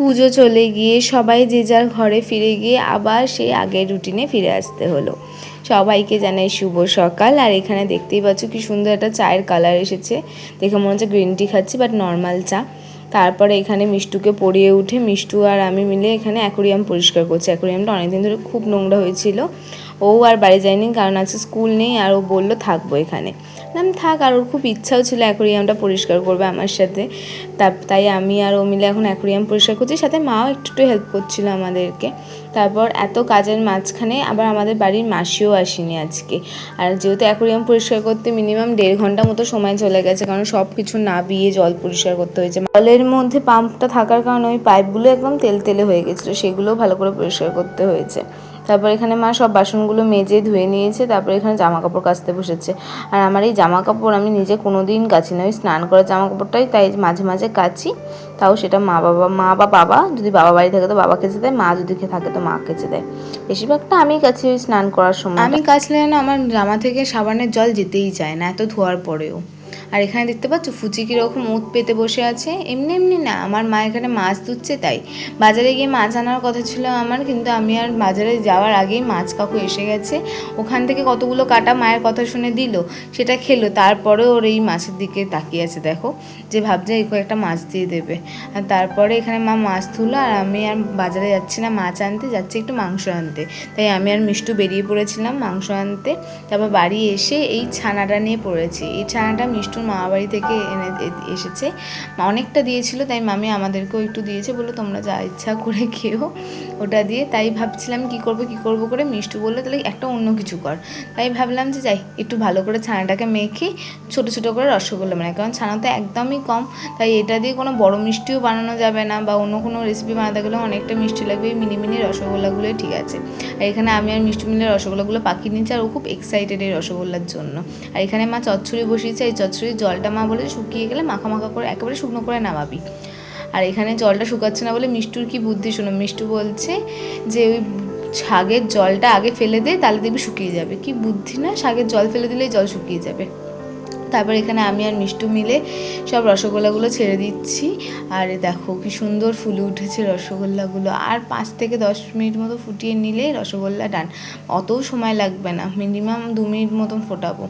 পুজো চলে গিয়ে সবাই যে যার ঘরে ফিরে গিয়ে আবার সেই আগের রুটিনে ফিরে আসতে হলো। সবাইকে জানাই শুভ সকাল। আর এখানে দেখতেই পাচ্ছ কি সুন্দর একটা চায়ের কালার এসেছে। দেখে মনে হচ্ছে গ্রিন টি খাচ্ছি বাট নর্মাল চা। তারপরে এখানে মিষ্টুকে পড়িয়ে উঠে, মিষ্টু আর আমি মিলে এখানে অ্যাকোরিয়াম পরিষ্কার করছি। অ্যাকোরিয়ামটা অনেকদিন ধরে খুব নোংরা হয়েছিল। ও আর বাড়ি যায়নি কারণ আজকে স্কুল নেই আর ও বলল থাকব এখানে। আমি থাক, আর ওর খুব ইচ্ছাও ছিল অ্যাকোরিয়ামটা পরিষ্কার করবে আমার সাথে। তা তাই আমি আর ও মিলে এখন অ্যাকোরিয়াম পরিষ্কার করছি। সাথে মাও একটু একটু হেল্প করছিল আমাদেরকে। তারপর এত কাজের মাঝখানে আবার আমাদের বাড়ির মাসিও আসেনি আজকে। আর যেহেতু অ্যাকোরিয়াম পরিষ্কার করতে মিনিমাম দেড় ঘণ্টা মতো সময় চলে গেছে, কারণ সব কিছু নাবিয়ে জল পরিষ্কার করতে হয়েছে। জলের মধ্যে পাম্পটা থাকার কারণে ওই পাইপগুলো একদম তেল তেলে হয়ে গেছিল, সেগুলোও ভালো করে পরিষ্কার করতে হয়েছে। তারপর এখানে মা সব বাসনগুলো মেজে ধুয়ে নিয়েছে, তারপর এখানে জামা কাপড় কাচতে বসেছে। আর আমার এই জামা কাপড় আমি নিজে কোনো দিন কাচি না। ওই স্নান করার জামা কাপড়টাই তাই মাঝে মাঝে কাচি। তাও সেটা মা বাবা, মা বা বাবা যদি বাবা বাড়ি থাকে তো বাবা কেচে দেয়, মা যদি থাকে তো মা কেচে দেয়। বেশিরভাগটা আমি কাছি ওই স্নান করার সময়। আমি কাচলে না আমার জামা থেকে সাবানের জল যেতেই চায় না, এত ধোয়ার পরেও। আর এখানে দেখতে পাচ্ছ ফুচি কীরকম মুখ পেতে বসে আছে। এমনি এমনি না, আমার মা এখানে মাছ ধুচ্ছে তাই। বাজারে গিয়ে মাছ আনার কথা ছিল আমার, কিন্তু আমি আর বাজারে যাওয়ার আগেই মাছ কাকু এসে গেছে। ওখান থেকে কতগুলো কাটা মায়ের কথা শুনে দিল, সেটা খেলো। তারপরে ওর এই মাছের দিকে তাকিয়ে আছে, দেখো। যে ভাবছে এই একটা মাছ দিয়ে দেবে। আর তারপরে এখানে মা মাছ ধুলো আর আমি আর বাজারে যাচ্ছি না মাছ আনতে, যাচ্ছি একটু মাংস আনতে। তাই আমি আর মিষ্টু বেরিয়ে পড়েছিলাম মাংস আনতে। তারপর বাড়ি এসে এই ছানাটা নিয়ে পড়েছি। এই ছানাটা মিষ্টুর মা বাড়ি থেকে এনে এসেছে। অনেকটা দিয়েছিল, তাই মামি আমাদেরকেও একটু দিয়েছে বলে তোমরা যা ইচ্ছা করে খেও ওটা দিয়ে। তাই ভাবছিলাম, কি করব কি করব করে? মিষ্টু বলল, তাহলে একটা অন্য কিছু কর। তাই ভাবলাম যে, যাই, একটু ভালো করে ছানাটাকে মেখে ছোট ছোট করে রসগোল্লা বানাই, কারণ ছানা তো একদমই কম, তাই এটা দিয়ে কোনো বড় মিষ্টিও বানানো যাবে না, বা অন্য কোনো রেসিপি বানাতে গেলেও অনেকটা মিষ্টি লাগবে, এই মিনি মিনি রসগোল্লাগুলোই ঠিক আছে। আর এখানে আমি আর মিষ্টি মিলে রসগোল্লাগুলো পাকিয়ে নিচ্ছি আর ও খুব এক্সাইটেড এই রসগোল্লার জন্য। আর এখানে মা চচ্চড়ি বসিয়েছে, এই চচ্চড়ির জলটা মা বলে শুকিয়ে গেলে মাখা মাখা করে একেবারে শুকনো করে নামাবি। আর এখানে জলটা শুকাচ্ছে না বলে মিষ্টুর কি বুদ্ধি শোনো? মিষ্টু বলছে যে ওই শাকের জলটা আগে ফেলে দে, তাহলে দেখবি শুকিয়ে যাবে। কি বুদ্ধি না? শাগের জল ফেলে দিলেই জল শুকিয়ে যাবে। তারপর এখানে আমি আর মিষ্টু মিলে সব রসগোল্লাগুলো ছেড়ে দিচ্ছি। আর দেখো কি সুন্দর ফুলে উঠেছে রসগোল্লাগুলো। আর পাঁচ থেকে দশ মিনিট মতো ফুটিয়ে নিলেই রসগোল্লা ডান। অতও সময় লাগবে না। মিনিমাম দু মিনিট মতন ফোটাবো।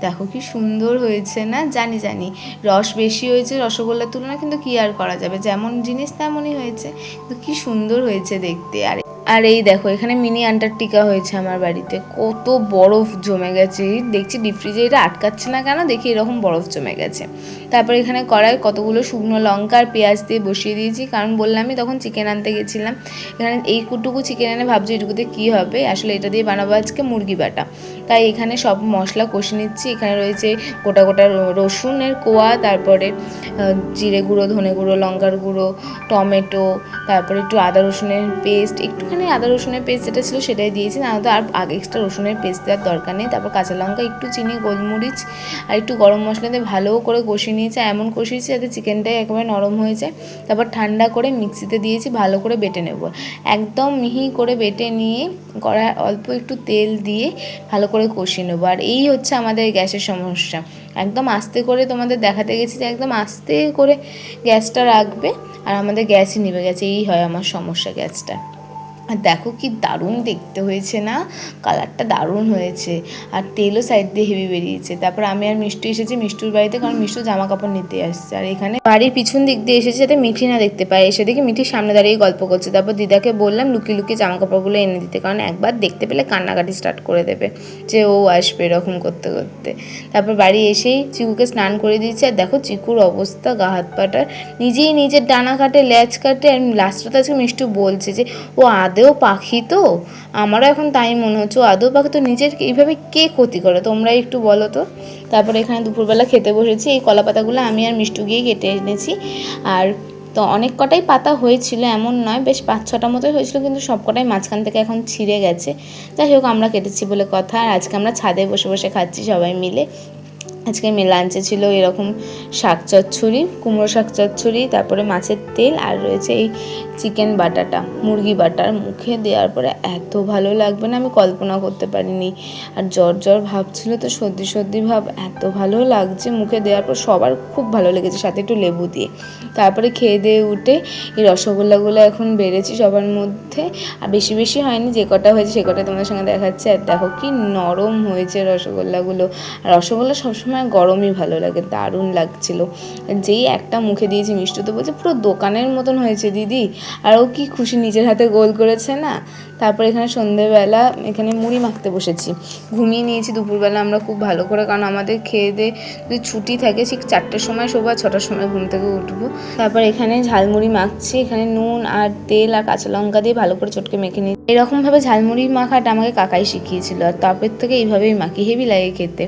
দেখো কি সুন্দর হয়েছে না? জানি জানি। রস বেশি হয়েছে রসগোল্লার তুলনা কিন্তু কি আর করা যাবে? যেমন জিনিস তেমনই হয়েছে। কিন্তু কি সুন্দর হয়েছে দেখতে। আর আর এই দেখো, এখানে মিনি আন্টার্কটিকা হয়েছে আমার বাড়িতে। কত বরফ জমে গেছে। দেখছি ডিপ ফ্রিজে এটা আটকাচ্ছে না কেন? দেখি এরকম বরফ জমে গেছে। তারপর এখানে কড়াই কতগুলো শুকনো লঙ্কা আর পেঁয়াজ দিয়ে বসিয়ে দিয়েছি। কারণ বললামই তখন চিকেন আনতে গেছিলাম। এখানে এই কুটুকু চিকেন এনে ভাবছি এটুকুতে কী হবে? আসলে এটা দিয়ে বানাবো আজকে মুরগি বাটা। তাই এখানে সব মশলা কষে নিচ্ছি। এখানে রয়েছে গোটা গোটা রসুনের কোয়া, তারপরে জিরে গুঁড়ো, ধনে গুঁড়ো, লঙ্কার গুঁড়ো, টমেটো, তারপরে একটু আদা রসুনের পেস্ট একটুখানি আদা রসুনের পেস্ট যেটা ছিল সেটাই দিয়েছি। না তো আর আগে এক্সট্রা রসুনের পেস্ট দেওয়ার দরকার নেই। তারপর কাঁচা লঙ্কা, একটু চিনি, গোলমরিচ আর একটু গরম মশলা দিয়ে ভালো করে কষিয়ে নিয়েছি, এমন কষিয়েছি যাতে চিকেনটাই একেবারে নরম হয়ে যায়। তারপর ঠান্ডা করে মিক্সিতে দিয়েছি, ভালো করে বেটে নেব। একদম মিহি করে বেটে নিয়ে কড়ায় অল্প একটু তেল দিয়ে ভালো করে কষিয়ে নেব। আর এই হচ্ছে আমাদের গ্যাসের সমস্যা। একদম আস্তে করে তোমাদের দেখাতে গেছি যে একদম আস্তে করে গ্যাসটা রাখবে আর আমাদের গ্যাসই নিভে গেছে। এই হয় আমার সমস্যা গ্যাসটা। আর দেখো কি দারুণ দেখতে হয়েছে না? কালারটা দারুণ হয়েছে। আর তেলও সাইড দিয়ে হেভি বেরিয়েছে। তারপর আমি আর মিষ্টু এসেছি মিষ্টুর বাড়িতে কারণ মিষ্টু জামা কাপড় নিতে আসছে। আর এখানে বাড়ির পিছন দিক দিয়ে এসেছে যাতে মিঠি না দেখতে পায়। এসে দেখি মিঠির সামনে দাঁড়িয়ে গল্প করছে। তারপর দিদাকে বললাম লুকিয়ে লুকিয়ে জামা কাপড়গুলো এনে দিতে কারণ একবার দেখতে পেলে কান্নাকাটি স্টার্ট করে দেবে যে ও আসবে এরকম করতে করতে। তারপর বাড়ি এসেই চিকুকে স্নান করে দিয়েছে। আর দেখো চিকুর অবস্থা, গা হাত পাটার নিজেই নিজের ডানা কাটে ল্যাচ কাটে। আর লাস্টটা আজকে মিষ্টু বলছে যে ও আদেও পাখি তো? আমারও এখন তাই মনে হচ্ছে। ও আদৌ পাখি তো নিজের এইভাবে কে ক্ষতি করে? তোমরা একটু বলো তো। তারপরে এখানে দুপুরবেলা খেতে বসেছি। এই কলা পাতাগুলো আমি আর মিষ্টু গিয়ে কেটে এনেছি। আর তো অনেক কটাই পাতা হয়েছিল, এমন নয়। বেশ পাঁচ ছটা মতোই হয়েছিল, কিন্তু সব কটাই মাঝখান থেকে এখন ছিঁড়ে গেছে। যাই হোক, আমরা কেটেছি বলে কথা। আর আজকে আমরা ছাদে বসে বসে খাচ্ছি সবাই মিলে। আজকে লাঞ্চে ছিল এরকম শাক চচ্চড়ি, কুমড়ো শাক চচ্চড়ি, তারপরে মাছের তেল আর রয়েছে এই চিকেন বাটাটা, মুরগি বাটার মুখে দেওয়ার পরে এত ভালো লাগবে না, আমি কল্পনা করতে পারিনি। আর জ্বর জ্বর ভাব ছিল তো সর্দি সর্দি ভাব, এত ভালো লাগছে মুখে দেওয়ার পর সবার খুব ভালো লেগেছে, সাথে একটু লেবু দিয়ে। তারপরে খেয়ে দিয়ে উঠে এই রসগোল্লাগুলো এখন বেড়েছি সবার মধ্যে, আর বেশি বেশি হয়নি, যে কটা হয়েছে সে কটা তোমাদের সঙ্গে দেখাচ্ছে। আর দেখো কি নরম হয়েছে রসগোল্লাগুলো। আর রসগোল্লা সবসময় গরমই ভালো লাগে, দারুণ লাগছিল। যেই একটা মুখে দিয়েছি মিষ্টি তো বলছে, পুরো দোকানের মতন হয়েছে দিদি। আর ও কি খুশি নিজের হাতে গোল করেছে না? তারপর এখানে সন্ধেবেলা এখানে মুড়ি মাখতে বসেছি। ঘুমিয়ে নিয়েছি দুপুরবেলা আমরা খুব ভালো করে, কারণ আমাদের খেয়ে দিয়ে যদি ছুটি থাকে, ঠিক চারটের সময় শোবো ছটার সময় ঘুম থেকে উঠবো। তারপর এখানে ঝালমুড়ি মাখছি। এখানে নুন আর তেল আর কাঁচা লঙ্কা দিয়ে ভালো করে চটকে মেখে নিই এরকমভাবে ঝালমুড়ি মাখাটা আমাকে কাকাই শিখিয়েছিল, আর তারপর থেকে এইভাবেই মাখি, হেভি লাগে খেতে।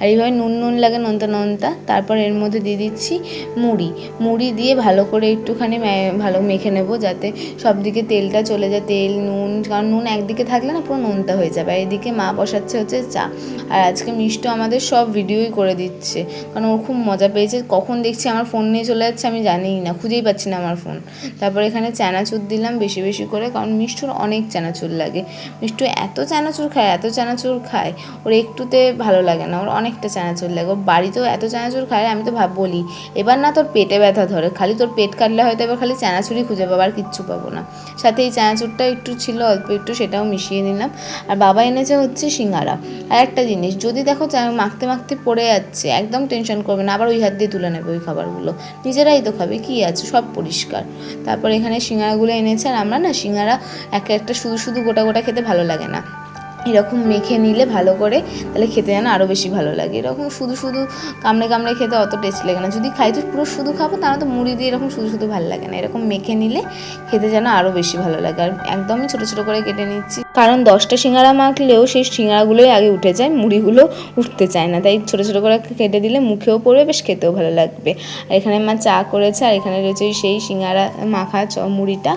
আর এইভাবে নুন নুন লাগে নোনতা নোনতা। তারপর এর মধ্যে দিয়ে দিচ্ছি মুড়ি। মুড়ি দিয়ে ভালো করে একটুখানি ভালো মেখে নেব যাতে সব দিকে তেলটা চলে যায়। তেল, নুন কারণ নুন একদিকে থাকলে না পুরো নোনতা হয়ে যাবে। আর এদিকে মা বসাচ্ছে হচ্ছে চা। আর আজকে মিষ্টি আমাদের সব ভিডিওই করে দিচ্ছে। কারণ ওর খুব মজা পেয়েছে। কখন দেখছি আমার ফোন নিয়ে চলে যাচ্ছে আমি জানিই না, খুঁজেই পাচ্ছি না আমার ফোন। তারপর এখানে চানাচুর দিলাম বেশি বেশি করে, কারণ মিষ্টুর অনেক চানাচুর লাগে। মিষ্টু এত চানাচুর খায়, এত চানাচুর খায়, ওর একটুতে ভালো লাগে না, ওর অনেকটা চানাচুর লাগে। ওর বাড়িতেও এত চানাচুর খায়, আমি তো ভাব বলি, এবার না তোর পেটে ব্যথা ধরে, খালি তোর পেট কাটলে হয়তো এবার খালি চানাচুরই খুঁজে পাবো, আর কিচ্ছু পাবো না। সাথে এই চানাচুরটা একটু ছিল একটু সেটাও মিশিয়ে নিলাম। আর বাবা এনেছে হচ্ছে সিঙ্গারা। আর একটা জিনিস, যদি দেখো মাখতে মাখতে পড়ে যাচ্ছে, একদম টেনশন করবে না, আবার ওই হাত দিয়ে তুলে নেবে ওই খাবারগুলো। নিজেরাই তো খাবে, কী আছে? সব পরিষ্কার। তারপর এখানে সিঙ্গারাগুলো এনেছে, আর আমরা না সিঙ্গারা এক একটা শুধু শুধু গোটা গোটা খেতে ভালো লাগে না। এরকম মেখে নিলে ভালো করে, তাহলে খেতে যেন আরও বেশি ভালো লাগে। এরকম শুধু শুধু কামড়ে কামড়ে খেতে অত টেস্ট লাগে না। যদি খাই তো পুরো শুধু খাব, তাহলে তো মুড়ি দিয়ে এরকম শুধু শুধু ভালো লাগে না। এরকম মেখে নিলে খেতে যেন আরও বেশি ভালো লাগে। আর একদমই ছোটো ছোটো করে কেটে নিচ্ছি। কারণ দশটা সিঙ্গারা মাখলেও সেই সিঙ্গারাগুলোই আগে উঠে যায়, মুড়িগুলো উঠতে চায় না। তাই ছোটো ছোটো করে কেটে দিলে মুখেও পড়বে, বেশ খেতেও ভালো লাগবে। আর এখানে মা চা করেছে, আর এখানে রয়েছে সেই সিঙ্গারা মাখা চ মুড়িটা,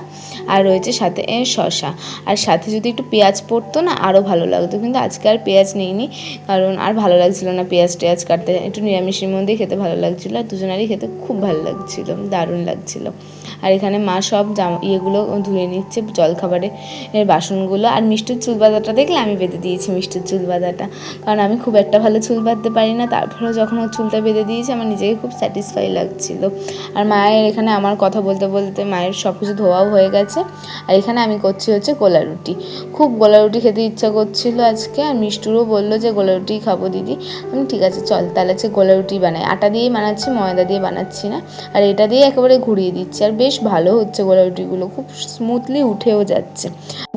আর রয়েছে সাথে শশা আর সাথে যদি একটু পেঁয়াজ পড়তো না, আরও ভালো লাগতো। কিন্তু আজকে আর পেঁয়াজ নেইনি, কারণ আর ভালো লাগছিল না পেঁয়াজ টেয়াজ কাটতে। একটু নিরামিষের মধ্যেই খেতে ভালো লাগছিল, আর দুজনারই খেতে খুব ভালো লাগছিল, দারুণ লাগছিল। আর এখানে মা সব জামা ইয়েগুলো ধুয়ে নিচ্ছে জলখাবারের এর বাসনগুলো। আর মিষ্টির চুল বাঁধাটা দেখলে আমি বেঁধে দিয়েছি মিষ্টির চুল বাঁধাটা কারণ আমি খুব একটা ভালো চুল বাঁধতে পারি না। তারপরেও যখন ও চুলটা বেঁধে দিয়েছে, আমার নিজেকে খুব স্যাটিসফাই লাগছিল। আর মায়ের এখানে আমার কথা বলতে বলতে মায়ের সব কিছু ধোয়াও হয়ে গেছে। আর এখানে আমি করছি হচ্ছে গোলা রুটি। খুব গোলা রুটি খেতে ইচ্ছা করছিল আজকে। আর মিষ্টুরও বলল যে, গোলা রুটি খাব দিদি। আমি ঠিক আছে, চল তাহলে হচ্ছে গোলা রুটি বানাই। আটা দিয়েই বানাচ্ছি, ময়দা দিয়ে বানাচ্ছি না। আর এটা দিয়ে একেবারে ঘুরিয়ে দিচ্ছি। আর বেশ ভালো হচ্ছে গোলা রুটিগুলো, খুব স্মুথলি উঠেও যাচ্ছে।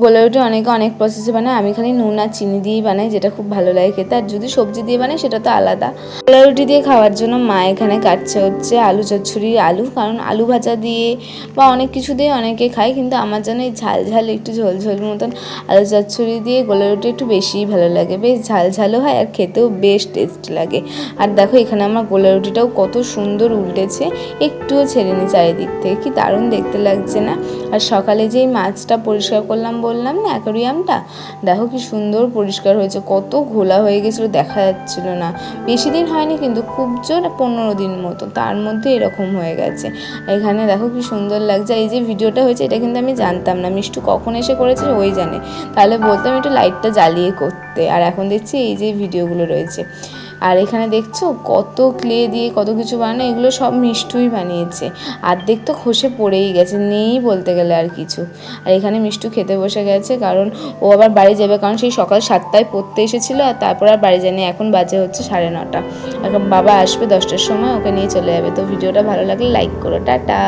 গোলা রুটি অনেকে অনেক প্রসেসে বানায়, আমি খালি নুন আর চিনি দিয়েই বানাই, যেটা খুব ভালো লাগে খেতে। আর যদি সবজি দিয়ে বানাই, সেটা তো আলাদা। গোলা রুটি দিয়ে খাওয়ার জন্য মা এখানে কাটছে হচ্ছে আলু চচ্চড়ি, আলু। কারণ আলু ভাজা দিয়ে বা অনেক কিছু দিয়ে অনেকে খায়, কিন্তু আমার যেন এই ঝাল ঝাল, একটু ঝোল ঝোল মতন আলু চচ্চড়ি দিয়ে গোলা রুটি একটু বেশিই ভালো লাগে। বেশ ঝাল ঝালও হয় আর খেতেও বেশ টেস্ট লাগে। আর দেখো, এখানে আমার গোলা রুটিটাও কত সুন্দর উল্টেছে, একটুও ছেড়ে ছেড়েনি চারিদিক থেকে। কি দারুণ দেখতে লাগছে না? আর সকালে যেই মাছটা পরিষ্কার করলাম, বললাম না অ্যাকোরিয়ামটা? দেখো কি সুন্দর পরিষ্কার হয়েছে, কত ঘোলা হয়ে গেছিল, দেখা যাচ্ছিল না। বেশি দিন হয়নি কিন্তু খুব জোর পনেরো দিন মতো, তার মধ্যে এরকম হয়ে গেছে। এখানে দেখো কি সুন্দর লাগছে এই যে ভিডিওটা হয়েছে, এটা কিন্তু আমি জানতাম না। মিষ্টু কখন এসে করেছে, ওই জানে। তাহলে বলতাম একটু লাইটটা জ্বালিয়ে করতে। আর এখন দেখছি এই যে ভিডিওগুলো রয়েছে। আর এখানে দেখছ কত ক্লে দিয়ে কত কিছু বানানো, এগুলো সব মিষ্টুই বানিয়েছে। অর্ধেক তো খসে পড়েই গেছে, নেই বলতে গেলে আর কিছু। আর এখানে মিষ্টু খেতে বসে গেছে, কারণ ও আবার বাড়ি যাবে, কারণ সেই সকাল সাতটায় পড়তে এসেছিল আর তারপর আর বাড়ি যায়নি, এখন বাজে হচ্ছে সাড়ে নটা। এখন বাবা আসবে দশটার সময়, ওকে নিয়ে চলে যাবে। তো ভিডিওটা ভালো লাগলে লাইক করো, টাটা।